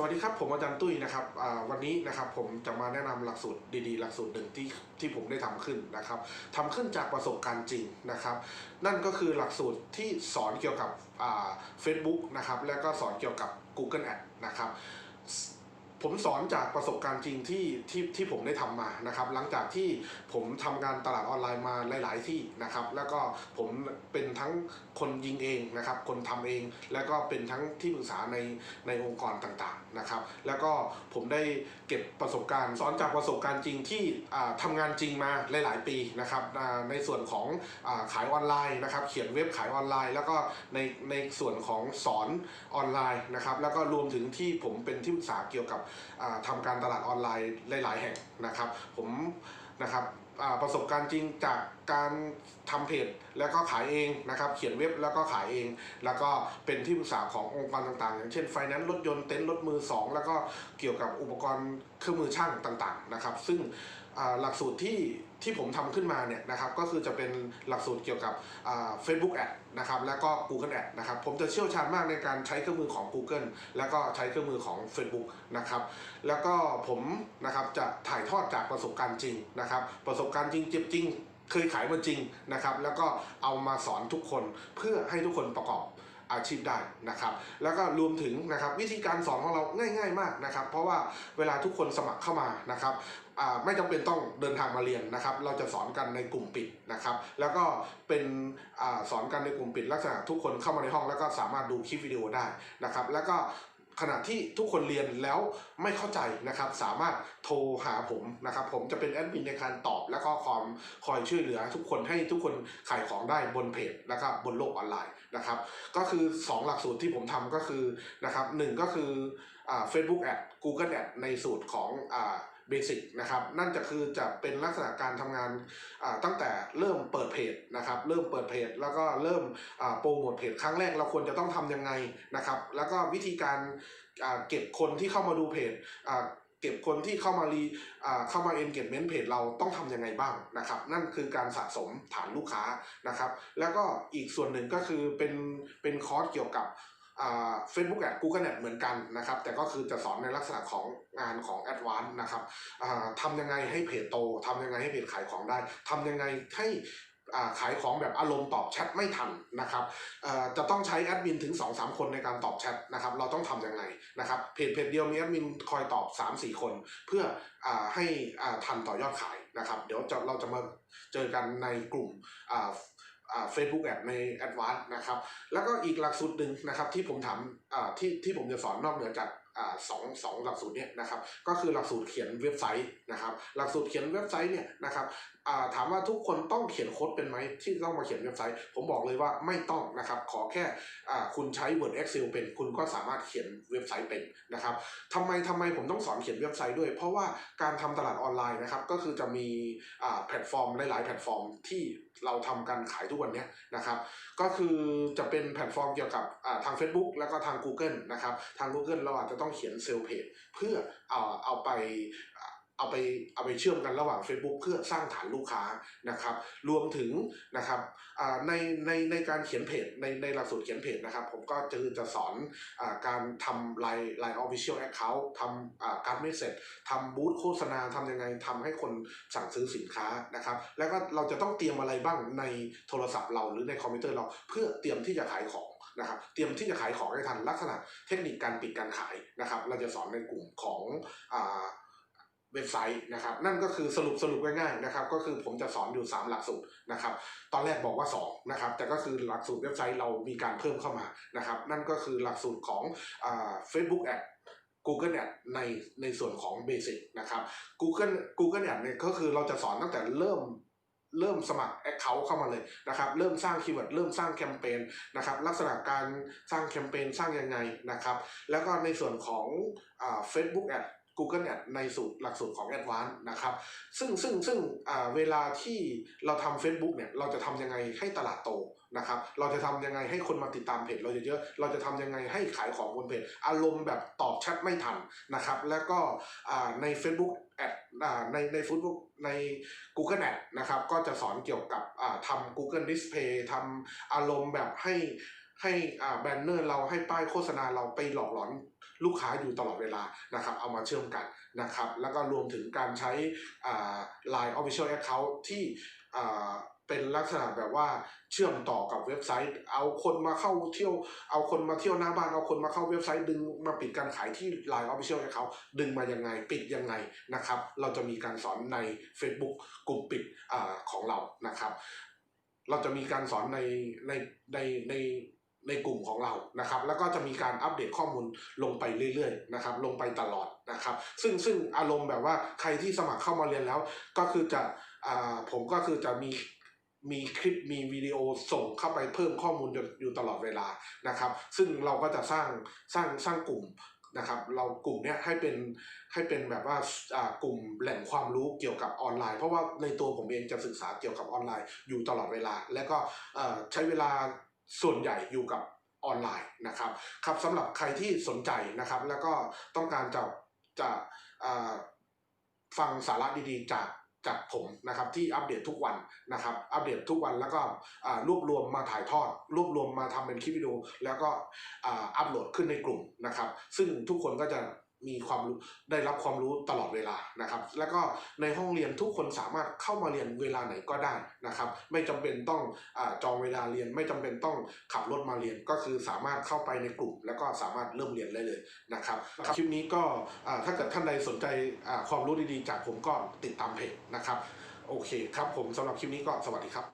สวัสดีครับผมอาจารย์ตุ้ยนะครับวันนี้นะครับผมจะมาแนะนำหลักสูตรดีๆ หลักสูตรหนึ่งที่ที่ผมได้ทำขึ้นนะครับทำขึ้นจากประสบการณ์จริงนะครับ นั่นก็คือหลักสูตรที่สอนเกี่ยวกับเฟซบุ๊กนะครับและก็สอนเกี่ยวกับ Google Ad นะครับ ผมสอนจากประสบการณ์จริงที่ที่ที่ผมได้ทำมานะครับ หลังจากที่ผมทำงานตลาดออนไลน์มาหลาย ๆ ที่นะครับ แล้วก็ผมเป็นทั้งคนยิงเองนะครับ คนทำเอง แล้วก็เป็นทั้งที่ปรึกษาในในองค์กรต่าง ๆ นะครับ แล้วก็ผมได้เก็บประสบการณ์ สอนจากประสบการณ์จริงที่อ่าทำงานจริงมาหลาย ๆ ปีนะครับ ในส่วนของอขายออนไลน์นะครับ เขียนเว็บขายออนไลน์ แล้วก็ในในส่วนของสอนออนไลน์นะครับ แล้วก็รวมถึงที่ผมเป็นที่ปรึกษาเกี่ยวกับทำการตลาดออนไลน์หลาย ๆ แห่งนะครับ ผมนะครับ ประสบการณ์จริงจากการทำเพจแล้วก็ขายเองนะครับเขียนเว็บแล้วก็ขายเอง แล้วก็เป็นที่ปรึกษาขององค์กรต่างๆ อย่างเช่นไฟแนนซ์รถยนต์เต็นท์รถมือสองแล้วก็เกี่ยวกับอุปกรณ์เครื่องมือช่างต่างๆนะครับ ซึ่งหลักสูตรที่ที่ผมทำขึ้นมาเนี่ยนะครับก็คือจะเป็นหลักสูตรเกี่ยวกับอ่า Facebook Ad นะครับแล้วก็ Google Ad นะครับผมจะเชี่ยวชาญมากในการใช้เครื่องมือของ Google แล้วก็ใช้เครื่องมือของ Facebook นะครับแล้วก็ผมนะครับจะถ่ายทอดจากประสบการณ์จริงนะครับประสบการณ์จริงเจ็บจริง เคยขายมาจริงนะครับ แล้วก็เอามาสอนทุกคนเพื่อให้ทุกคนประกอบอาชีพได้นะครับ แล้วก็รวมถึงนะครับวิธีการสอนของเราง่าย ๆ มากนะครับ เพราะว่าเวลาทุกคนสมัครเข้ามานะครับไม่จำเป็นต้องเดินทางมาเรียนนะครับ เราจะสอนกันในกลุ่มปิดนะครับ แล้วก็เป็นอสอนกันในกลุ่มปิดลักษณะทุกคนเข้ามาในห้องแล้วก็สามารถดูคลิปวิดีโอได้นะครับ แล้วก็ ขณะที่ทุกคนเรียนแล้วไม่เข้าใจนะครับ สามารถโทรหาผมนะครับ ผมจะเป็นแอดมินในการตอบ และก็ความคอยช่วยเหลือ ทุกคนให้ทุกคนขายของได้บนเพจแล้วก็บนโลกออนไลน์นะครับ ก็คือ 2 หลักสูตรที่ผมทำก็คือนะครับหนึ่งก็คืออ่า Facebook Ad Google Ad ในสูตรของอ่า เบสิกนะครับนั่นจะคือจะเป็นลักษณะการทำงานอ่าตั้งแต่เริ่มเปิดเพจนะครับเริ่มเปิดเพจ แล้วก็เริ่มโปรโมทเพจครั้งแรกเราควรจะต้องทำยังไงนะครับแล้วก็วิธีการอ่าเก็บคนที่เข้ามาดูเพจอ่าเก็บคนที่เข้ามารีอ่าเข้ามา engagement เพจเราต้องทำยังไงบ้างนะครับ นั่นคือการสะสมฐานลูกค้านะครับ แล้วก็อีกส่วนหนึ่งก็คือเป็นเป็นคอร์สเกี่ยวกับ อ่า Facebook Ad Google Ad เหมือนกันนะครับ แต่ก็คือจะสอนในลักษณะของงานของ Advanced นะครับทำยังไงให้เพจโตทำยังไงให้เพจขายของได้ทำยังไงให้ขายของแบบอารมณ์ตอบแชทไม่ทันนะครับจะต้องใช้แอดมินถึง 2-3 คนในการตอบแชทนะครับ เราต้องทำยังไงนะครับเพจเพจเดียวมีแอดมินคอยตอบ 3-4 คน เพื่ออให้ทันต่อยอดขายนะครับ เดี๋ยวเราจะมาเจอกันในกลุ่ม เฟซบุ๊กแอดในแอดวานนะครับ แล้วก็อีกหลักสูตรหนึ่งนะครับที่ผมทำที่ที่ผมจะสอนนอกเหนือจาก สองสองหลักสูตรเนี่ยนะครับก็คือหลักสูตรเขียนเว็บไซต์นะครับหลักสูตรเขียนเว็บไซต์เนี่ยนะครับอ่าถามว่าทุกคนต้องเขียนโค้ดเป็นไหมที่ต้องมาเขียนเว็บไซต์ ผมบอกเลยว่าไม่ต้องนะครับขอแค่อ่าคุณใช้ Word Excel เป็นคุณก็สามารถเขียนเว็บไซต์เป็นนะครับทำไมทำไมผมต้องสอนเขียนเว็บไซต์ด้วย เพราะว่าการทำตลาดออนไลน์นะครับก็คือจะมีอ่าแพลตฟอร์มหลายๆแพลตฟอร์มที่เราทำการขายทุกวันเนี้ยนะครับก็คือจะเป็นแพลตฟอร์มเกี่ยวกับอ่าทาง Facebook แล้วก็ทาง Google นะครับทาง Google เราอาจจะต้องเขียนเซลล์เพจเพื่อเอาเอาไปเอาไปเอาไปเชื่อมกันระหว่าง Facebook เพื่อสร้างฐานลูกค้านะครับ รวมถึงนะครับในในในการเขียนเพจในในหลักสูตรเขียนเพจนะครับ ผมก็จะจะสอนอการทำไลน์ไลน์ออฟฟิเชียลแอคเคาท์ทำอ่าการไม่เสร็จทำบูธโฆษณาทำยังไงทำให้คนสั่งซื้อสินค้านะครับ แล้วก็เราจะต้องเตรียมอะไรบ้างในโทรศัพท์เราหรือในคอมพิวเตอร์เราเพื่อเตรียมที่จะขายของ นะครับเตรียมที่จะขายของให้ทันลักษณะเทคนิคการปิดการขายนะครับ เราจะสอนในกลุ่มของเว็บไซต์นะครับ นั่นก็คือสรุปสรุปง่ายๆนะครับ ก็คือผมจะสอนอยู่ 3 หลักสูตรนะครับ ตอนแรกบอกว่า2นะครับ แต่ก็คือหลักสูตรเว็บไซต์เรามีการเพิ่มเข้ามานะครับ นั่นก็คือหลักสูตรของอ่า Facebook Ad Google Ad ในในส่วนของ Basic นะครับ Google Google Ad เนี่ยก็คือเราจะสอนตั้งแต่เริ่ม เริ่มสมัคร Account เข้ามาเลยนะครับเริ่มสร้างคีย์เวิร์ดเริ่มสร้างแคมเปญนะครับลักษณะการสร้างแคมเปญสร้างยังไงนะครับแล้วก็ในส่วนของอ่า Facebook Ad Google Ad ในสูตรหลักสูตรของ a d v a n c e นะครับซึ่งซึ่งซึ่งอ่าเวลาที่เราทำ Facebook เนี่ยเราจะทำยังไงให้ตลาดโต นะครับ เราจะทำยังไงให้คนมาติดตามเพจเราเยอะๆ เราจะทำยังไงให้ขายของบนเพจ อารมณ์แบบตอบแชทไม่ทันนะครับ แล้วก็ใน Facebook Ad อ่าในใน Facebook ใน Google Ad นะครับก็จะสอนเกี่ยวกับทำ Google Display ทำอารมณ์แบบให้ให้แบนเนอร์เราให้ป้ายโฆษณาเราไปหลอกหลอนลูกค้าอยู่ตลอดเวลานะครับ เอามาเชื่อมกันนะครับ แล้วก็รวมถึงการใช้ Line Official Account ที่ เป็นลักษณะแบบว่าเชื่อมต่อกับเว็บไซต์ เอาคนมาเข้าเที่ยว เอาคนมาเที่ยวหน้าบ้านเอาคนมาเข้าเว็บไซต์ดึงมาปิดการขายที่ Line Official Account ดึงมายังไงปิดยังไงนะครับ เราจะมีการสอนใน Facebook กลุ่มปิดอาของเรานะครับ เราจะมีการสอนในในในในในกลุ่มของเรานะครับ แล้วก็จะมีการอัปเดตข้อมูลลงไปเรื่อยๆนะครับ ลงไปตลอดนะครับ ซึ่งซึ่งอารมณ์แบบว่าใครที่สมัครเข้ามาเรียนแล้ว ก็คือจะอ่าผมก็คือจะมี มีคลิปมีวิดีโอส่งเข้าไปเพิ่มข้อมูลอยู่ตลอดเวลานะครับ ซึ่งเราก็จะสร้างสร้างสร้างกลุ่มนะครับ เรากลุ่มเนี้ยให้เป็นให้เป็นแบบว่าอ่ากลุ่มแหล่งความรู้เกี่ยวกับออนไลน์ เพราะว่าในตัวผมเองจะศึกษาเกี่ยวกับออนไลน์อยู่ตลอดเวลา และก็เอ่อใช้เวลาส่วนใหญ่อยู่กับออนไลน์นะครับครับสำหรับใครที่สนใจนะครับ แล้วก็ต้องการจะจะอ่าฟังสาระดีๆจาก กับผมนะครับที่อัปเดตทุกวันนะครับอัปเดตทุกวันแล้วก็รวบรวมมาถ่ายทอด รวบรวมมาทำเป็นคลิปวิดีโอแล้วก็อัปโหลดขึ้นในกลุ่มนะครับ ซึ่งทุกคนก็จะ มีความรู้ได้รับความรู้ตลอดเวลานะครับ แล้วก็ในห้องเรียนทุกคนสามารถเข้ามาเรียนเวลาไหนก็ได้นะครับ ไม่จำเป็นต้องอจองเวลาเรียน ไม่จำเป็นต้องขับรถมาเรียน ก็คือสามารถเข้าไปในกลุ่ม แล้วก็สามารถเริ่มเรียนได้เลยนะครับครบคลิปนี้ก็ถ้าเกิดท่านใดสนใจความรู้ดีๆ จากผมก็ติดตามเพจนะครับ โอเคครับผมสำหรับคลิปนี้ก็สวัสดีครับ